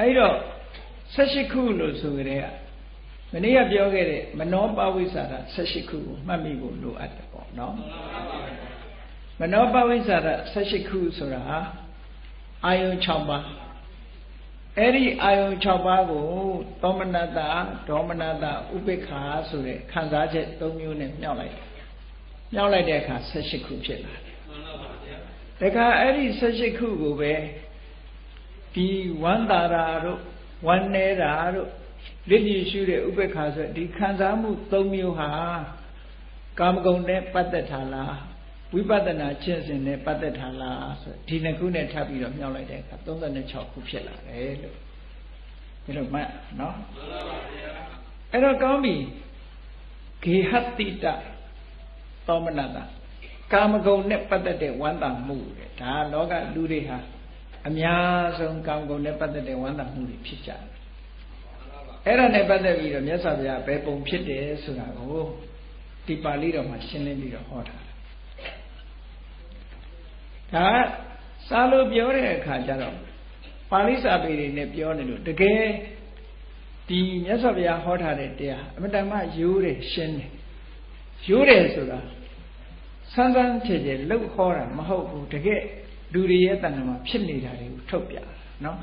အဲ့တော့18ခုလို့ဆိုကြတဲ့ကမနေ့ကပြောခဲ့တဲ့မနောပဝိသရာ18ခုကိုမှတ်မိဖို့လိုအပ်တယ်ပေါ့နော်မနောပဝိသရာ18ခုဆိုတာအာယုံ6ပါးအဲ့ဒီအာယုံ6ပါးကိုသောမနတဒေါမနတဥပိ္ပခာဆိုတဲ့ခံစားချက်၃မျိုးနဲ့မြောက်လိုက်တယ်မြောက်လိုက်တဲ့အခါ18ခုဖြစ်လာတယ်တခါအဲ့ဒီ18ခုကိုပဲ ဒီဝန္တာရာတို့ဝမ်းနေတာတို့လက်ကြည့်ရှုတဲ့ဥပေက္ခာဆိုဒီခံစားမှု၃မျိုးဟာကာမဂုဏ်နဲ့ပတ်သက်တာလားဝိပဿနာကျင့်စဉ်နဲ့ပတ်သက်တာလားဆိုဒီနှစ်ခုနဲ့ထပ်ပြီးတော့မြောက်လိုက်တဲ့အခါ36ခုဖြစ်လာတယ်လို့ဒီလိုမှတ်နော်အဲ့တော့ကောင်းပြီဂေဟတိတသောမနတကာမဂုဏ်နဲ့ပတ်သက်တဲ့ဝမ်းသာမှုတဲ့ဒါလောကလူတွေဟာ အများဆုံးကာမဂုဏ်နဲ့ပတ်သက်တဲ့ဝမ်းသာမှုတွေဖြစ်ကြတယ်အဲ့ဒါနဲ့ပတ်သက်ပြီးတော့မြတ်စွာဘုရားဘယ်ပုံဖြစ်တယ်ဆိုတာကိုဒီပါဠိတော်မှာရှင်းလင်းပြီးတော့ဟောထားတယ်ဒါစားလို့ပြောတဲ့အခါကျတော့ပါဠိစာပေတွေနဲ့ပြောနေလို့တကယ်ဒီမြတ်စွာဘုရားဟောထားတဲ့တရားအမတန်မှရိုးတယ်ရှင်းတယ်ရိုးတယ်ဆိုတာဆန်းဆန်းချေချေလှုပ်ဟောတာမဟုတ်ဘူးတကယ် လူတွေရဲ့တဏ္ဍာမှာဖြစ်နေတာတွေကိုထုတ်ပြတာနော်